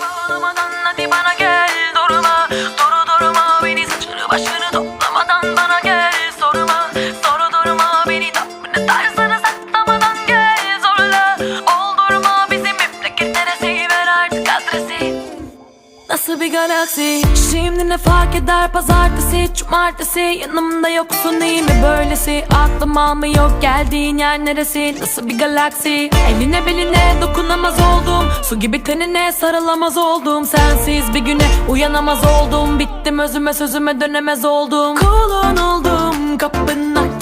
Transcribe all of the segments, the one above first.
Bağlamadan hadi bana gel. Durma Duru durma. Beni saçını başını toplamadan bana gel. Sorma Soru durma. Beni tavrını tarzını saklamadan gel. Zorla Oldurma bizi memleket neresi ver artık adresi. Nasıl bir galaksi? Şimdi ne fark eder? Pazartesi cumartesi. Yanımda yoksun iyi mi böylesi? Aklım almıyor geldiğin yer neresi? Nasıl bir galaksi? Eline beline gibi tenine sarılamaz oldum. Sensiz bir güne uyanamaz oldum. Bittim özüme sözüme dönemez oldum. Kulun oldum kapına.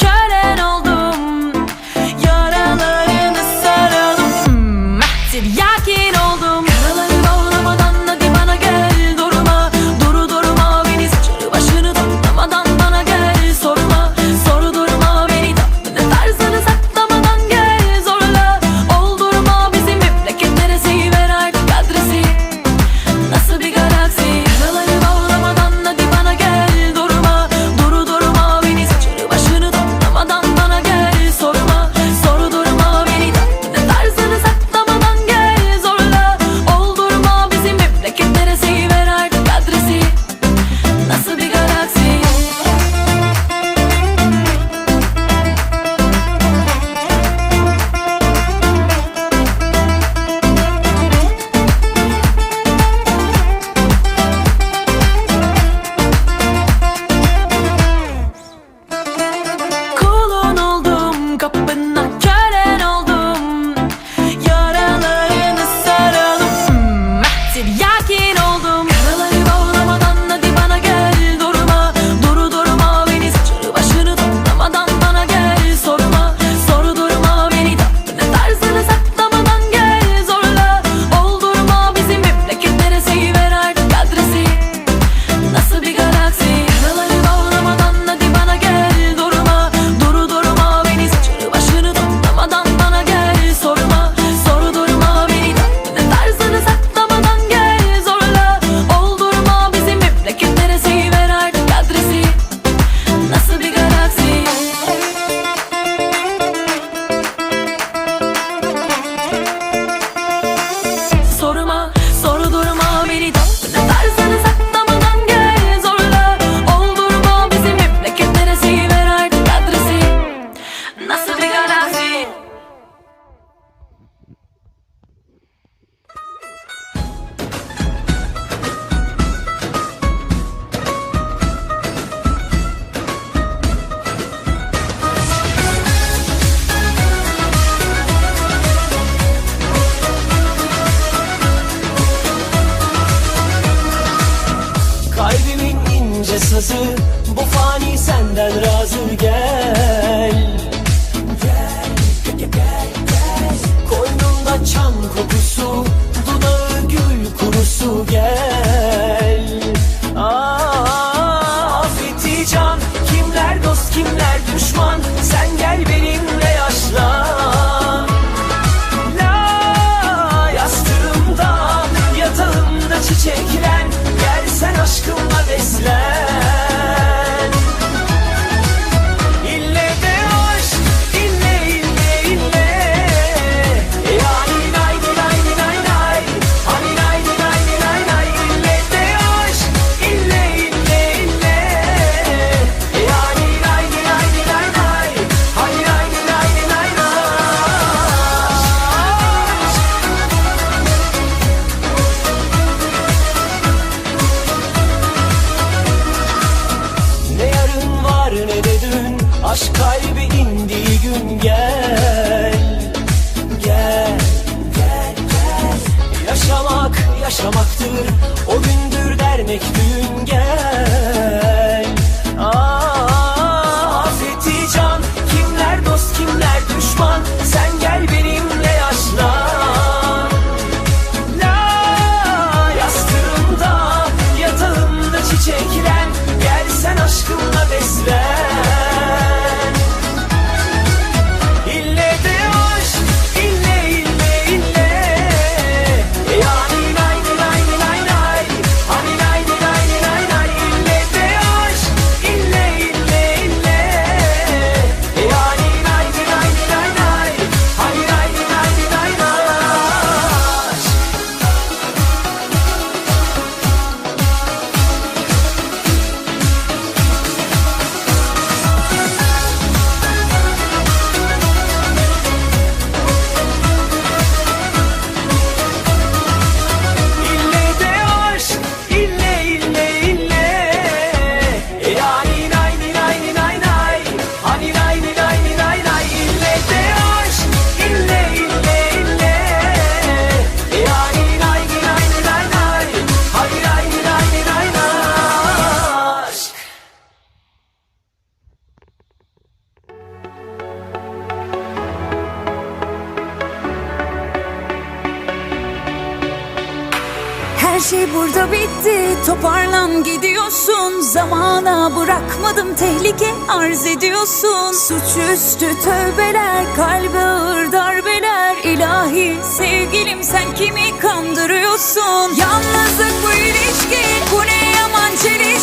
sazı Bu fani senden razı gel. Gel, gel, gel, gel. Koynumda çam kokusu. yaşamaktır. O gündür dernek düğün gel. Her şey burada bitti. Toparlan gidiyorsun. Zamana bırakmadım tehlike arz ediyorsun. Suçüstü tövbeler Kalbe ağır darbeler. İlahi sevgilim sen kimi kandırıyorsun? Yalnızlık bu ilişki. Bu ne yaman çelişki